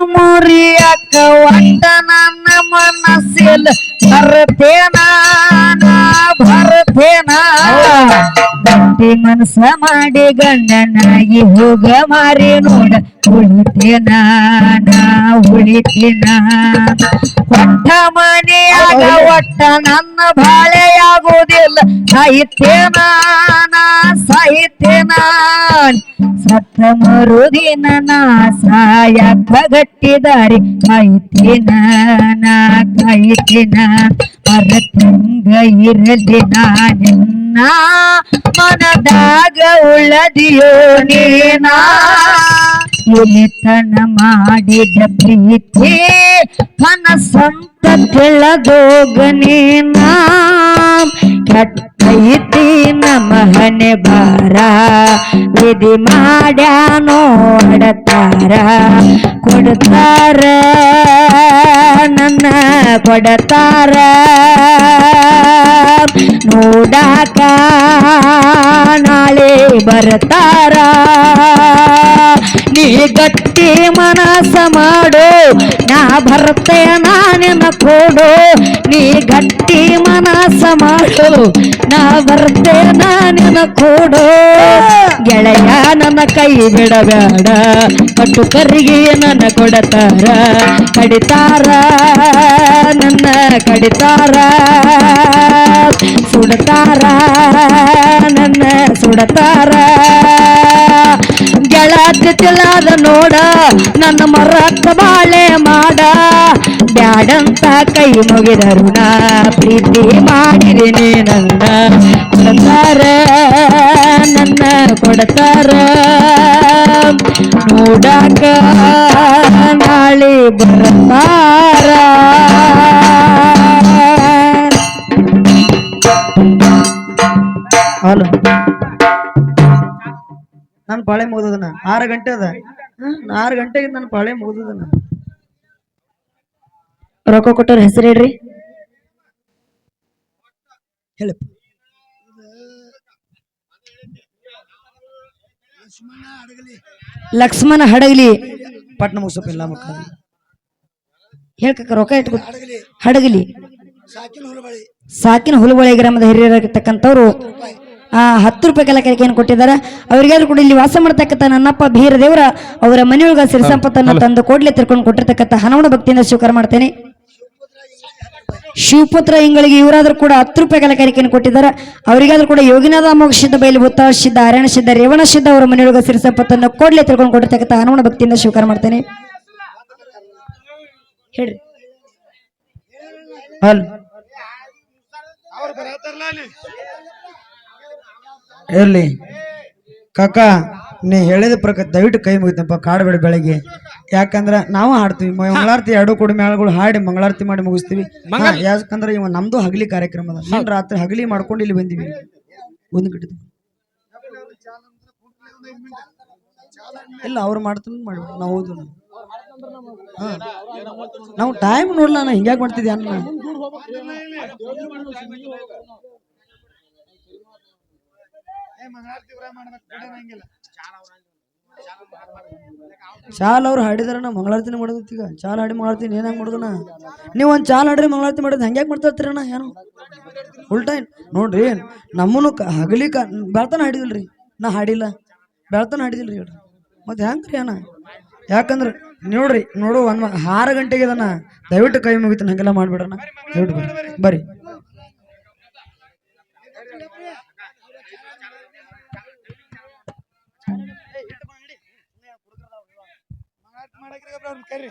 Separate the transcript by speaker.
Speaker 1: ಮುರಿಯಕ ಒಟ್ಟ ನನ್ನ ಮನಸ್ಸಿಲ್ ಬರ್ತೇನ? ನಾ ಗಂಟಿ ಮನಸ್ಸ ಮಾಡಿ ಗಂಡನಾಗಿ ಹೋಗ ಮಾರಿ ನೋಡ ಉಳಿತೇನ? ಉಳಿತೇನ? ಕೊಟ್ಟ ಮನೆಯಾಗ ಒಟ್ಟ ನನ್ನ ಬಾಳೆಯಾಗುವುದಿಲ್ಲ ಸಾಹಿತ್ಯನಾ? ಸಾಹಿತ್ಯನ? ಸತ್ತ ಮರುದಿನ ನಾ ಸಾಯಕ ಗಟ್ಟಿದಾರಿ ಕಾಯ್ತಿನ ನಾ ಕಾಯ್ತಿನ ಮರತಂಗ ಇರಲಿ ನಾ ನಿನ್ನ ಮನದಾಗ ಉಳ್ಳದಿಯೋ ನೀನಾ ಇಳಿತನ ಮಾಡಿದ ಪ್ರೀತಿ ಕನಸಂತ ತಿಳಿದೋಗನೇನ ಕೆಟ್ಟೈತಿ ನಮ್ಮ ಹಣೆ ಭಾರ ವಿಧಿ ಮಾಡ್ಯಾನೋ ಹೊಡತಾರ. ಕೊಡ್ತಾರ ನನ್ನ ಕೊಡತಾರ. ನೋಡಾಕ ನಾಳೆ ಬರ್ತಾರ. ನೀ ಗಟ್ಟಿ ಮನಸ ಮಾಡು, ನಾ ಭರತೆ ನಾನಿನ ಕೊಡು ನೀ ಗಟ್ಟಿ ಮನಸ ಮಾಡು, ನಾ ಭರತೆ ನಾನಿನ ಕೊಡು ಗೆಳೆಯ ನನ್ನ ಕೈ ಬಿಡಬೇಡ ಕಟ್ಟು ಕರಿಗೆ ನನ್ನ ಕೊಡತಾರ, ಕಡಿತಾರ, ನನ್ನ ಕಡಿತಾರ, ಸುಡತಾರ, ನನ್ನ ಸುಡತಾರ. ತಿಳದ ನೋಡ, ನನ್ನ ಮರಕ್ಕ ಬಾಳೆ ಮಾಡ. ಬ್ಯಾಡಂತ ಕೈ ಮುಗಿದರು ನಾ ಪ್ರೀತಿ ಮಾಡಿದೆ ನನ್ನ. ಕೊಡ್ತಾರ ನನ್ನ ಕೊಡ್ತಾರ. ನೋಡಾಕ ನಾಳೆ ಬರ್ತಾರ.
Speaker 2: ನನ್ನ ಪಾಳೆ ಮುಗಿದನ ಆರು ಗಂಟೆ ಅದ. ಆರು ಗಂಟೆಗೆ ನಾನು ಪಾಳೆ ಮುಗಿದದನ.
Speaker 1: ರೊಕ್ಕ ಕೊಟ್ಟವ್ರ ಹೆಸರು ಹೇಳ್ರಿ.
Speaker 2: ಹೇಳ
Speaker 1: ಲಕ್ಷ್ಮಣ ಹಡಗಲಿ.
Speaker 2: ಪಟ್ನ ಮುಗಿಸಪ್ಪ ಇಲ್ಲ ಮಕ್ಕ
Speaker 1: ಹೇಳ್ಕಕ್ಕ ರೊಕ್ಕ ಇಟ್ಕೊ. ಹಡಗಲಿ. ಸಾಕಿನ ಹುಲುಬಳಿ ಗ್ರಾಮದ ಹಿರಿಯರಾಗಿರ್ತಕ್ಕಂಥವ್ರು. ಹತ್ತು ರೂಪಾಯಿ ಕಲಕರಿಕೆಯನ್ನು ಕೊಟ್ಟಿದ್ದಾರೆ? ಅವರಿಗಾದ್ರೂ ಕೂಡ ಇಲ್ಲಿ ವಾಸ ಮಾಡ್ತಕ್ಕಂಥ ನನ್ನಪ್ಪ ಬೀರ ದೇವರ ಅವರ ಮನೆಯೊಳಗ ಸಿರಿ ಸಂಪತ್ತನ್ನು ತಂದು ಕೋಡ್ಲೆ ತಿರ್ಕೊಂಡು ಕೊಟ್ಟಿರ್ತಕ್ಕಂಥ ಹಣವನ್ನು ಭಕ್ತಿಯಿಂದ ಸ್ವೀಕಾರ ಮಾಡ್ತೇನೆ. ಶಿವಪುತ್ರ ಇಂಗಳಿಗೆ ಇವರಾದ್ರೂ ಕೂಡ ಹತ್ತು ರೂಪಾಯಿ ಕಲಾಕಾರಿಕೆಯನ್ನು ಕೊಟ್ಟಿದ್ದಾರೆ? ಅವರಿಗಾದ್ರೂ ಕೂಡ ಯೋಗಿನಾಥ ಅಮೋಘ ಸಿದ್ಧ ಬಯಲು ಭೂತ ಸಿದ್ಧ ಸಿದ್ಧ ರೇವಣ ಸಿದ್ಧ ಅವರ ಮನೆಯೊಳಗ ಸಿರಿ ಸಂಪತ್ತನ್ನು ಕೋಡ್ಲೆ ತಿರ್ಕೊಂಡು ಕೊಟ್ಟಿರ್ತಕ್ಕಂಥ ಹಣವನ್ನು ಭಕ್ತಿಯಿಂದ ಸ್ವೀಕಾರ ಮಾಡ್ತೇನೆ. ಹೇಳ್ರಿ.
Speaker 2: ಅಲ್ ಇರ್ಲಿ. ಕಾಕ ನೀ ಹೇಳಿದ ಪ್ರಕಾರ ದಯವಿಟ್ಟು ಕೈ ಮುಗಿತಪ್ಪ ಕಾಡಬೇಡ ಬೆಳಗ್ಗೆ. ಯಾಕಂದ್ರೆ ನಾವು ಹಾಡ್ತೀವಿ. ಮಂಗಳಾರತಿ ಎರಡು ಕೂಡ ಮೇಳಗಳು ಹಾಡಿ ಮಂಗಳಾರತಿ ಮಾಡಿ ಮುಗಿಸ್ತೀವಿ. ಯಾಕಂದ್ರೆ ಇವ ನಮ್ದು ಹಗಲಿ ಕಾರ್ಯಕ್ರಮ ಅದ. ರಾತ್ರಿ ಹಗಲಿ ಮಾಡ್ಕೊಂಡು ಇಲ್ಲಿ ಬಂದಿವಿ. ಒಂದು ಗಿಡ ಇಲ್ಲ ಅವ್ರು ಮಾಡ್ತಾನೆ ಮಾಡಿ ನಾವು ಹೌದು. ನಾವು ಟೈಮ್ ನೋಡ್ಲ ನಾ ಹಿಂಗ್ಯಾಕ್ ಮಾಡ್ತಿದ್ದೆ ಅನ್ನ? ಚಾಲ್ ಅವ್ರು ಹಾಡಿದಾರ ನಾ ಮಂಗಳಾರತಿನ ಮಾಡೋದೈತಿ ಈಗ. ಚಾಲ್ ಹಾಡಿ ಮಂಗಳಾರತಿ ಏನ್ ಹೆಂಗ್ ಮಾಡೋದನ ನೀವು ಒಂದ್ ಚಾಲ್ ಹಾಡ್ರಿ ಮಂಗಳಾರತಿ ಮಾಡೋದು ಹಂಗ್ಯಾಕ್ ಮಾಡ್ತಾ ಇರ್ತೀರಣ್ಣ ಏನು? ಉಲ್ಟಾ? ನೋಡ್ರಿ ನಮ್ಮನು ಹಗಲಿ ಬೆಳ್ತಾನ ಹಾಡಿದಿಲ್ರಿ. ನಾ ಹಾಡಿಲ್ಲ. ಬೆಳ್ತಾನ ಹಾಡಿದಿಲ್ರಿ ಹೇಳ್ರಿ. ಮತ್ತೆ ಹೆಂಗ್ರಿ ಅಣ್ಣ? ಯಾಕಂದ್ರೆ, ನೋಡ್ರಿ, ನೋಡು, ಒಂದ್ ಆರು ಗಂಟೆಗೆ ಅದನ್ನ ದಯವಿಟ್ಟು ಕೈ ಮುಗಿತಾನ. ಹಂಗೆಲ್ಲ ಮಾಡ್ಬೇಡಣ್ಣ ದಯವಿಟ್ಟು ಬರ್ರಿ. ಬರ್ರಿ. ಕರಿ